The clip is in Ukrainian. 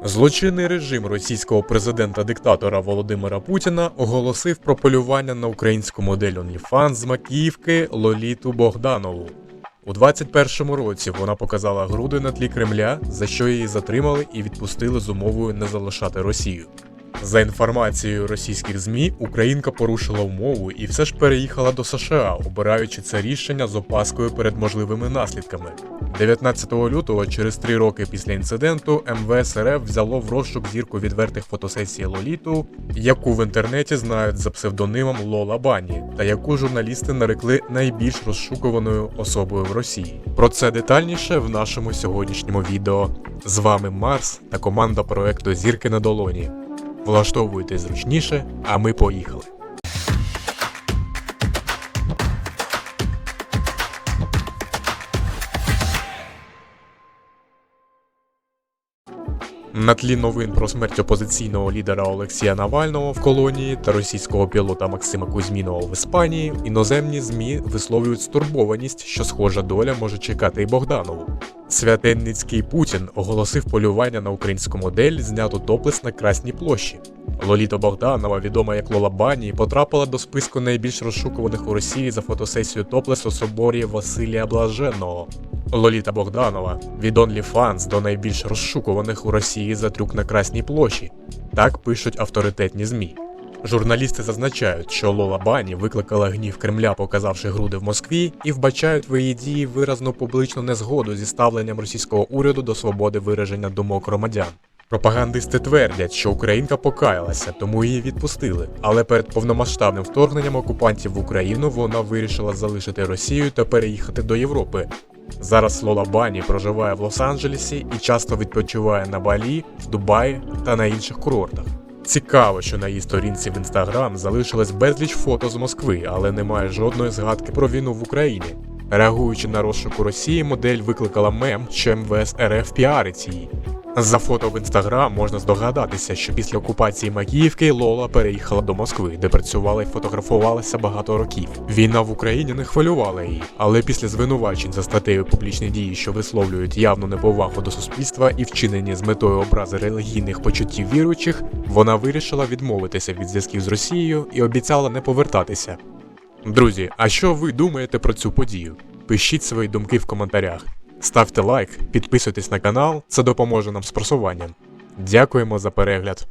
Злочинний режим російського президента-диктатора Володимира Путіна оголосив про полювання на українську модель OnlyFans з Макіївки Лоліту Богданову. У 21-му році вона показала груди на тлі Кремля, за що її затримали і відпустили з умовою не залишати Росію. За інформацією російських ЗМІ, Українка порушила умову і все ж переїхала до США, обираючи це рішення з опаскою перед можливими наслідками. 19 лютого, через три роки після інциденту, МВС РФ взяло в розшук зірку відвертих фотосесій Лоліту, яку в інтернеті знають за псевдонимом Лола Бані, та яку журналісти нарекли найбільш розшукуваною особою в Росії. Про це детальніше в нашому сьогоднішньому відео. З вами Марс та команда проекту Зірки на долоні. Влаштовуйтесь зручніше, а ми поїхали. На тлі новин про смерть опозиційного лідера Олексія Навального в колонії та російського пілота Максима Кузьмінова в Іспанії іноземні ЗМІ висловлюють стурбованість, що схожа доля може чекати і Богданову. Святенницький Путін оголосив полювання на українську модель, зняту топлес на Красній площі. Лоліта Богданова, відома як Лола Бані, потрапила до списку найбільш розшукуваних у Росії за фотосесію топлес у соборі Василія Блаженного. Лоліта Богданова від OnlyFans до найбільш розшукуваних у Росії за трюк на Красній площі. Так пишуть авторитетні ЗМІ. Журналісти зазначають, що Лола Бані викликала гнів Кремля, показавши груди в Москві, і вбачають в її дії виразну публичну незгоду зі ставленням російського уряду до свободи вираження думок громадян. Пропагандисти твердять, що Українка покаялася, тому її відпустили. Але перед повномасштабним вторгненням окупантів в Україну вона вирішила залишити Росію та переїхати до Європи. Зараз Лола Бані проживає в Лос-Анджелесі і часто відпочиває на Балі, в Дубаї та на інших курортах. Цікаво, що на її сторінці в інстаграм залишилось безліч фото з Москви, але немає жодної згадки про війну в Україні. Реагуючи на розшуку Росії, модель викликала мем, що МВС РФ піарить її. За фото в інстаграм можна здогадатися, що після окупації Макіївки Лола переїхала до Москви, де працювала і фотографувалася багато років. Війна в Україні не хвилювала її, але після звинувачень за статтею публічні дії, що висловлюють явну неповагу до суспільства і вчинені з метою образи релігійних почуттів віруючих, вона вирішила відмовитися від зв'язків з Росією і обіцяла не повертатися. Друзі, а що ви думаєте про цю подію? Пишіть свої думки в коментарях. Ставте лайк, підписуйтесь на канал, це допоможе нам з просуванням. Дякуємо за перегляд.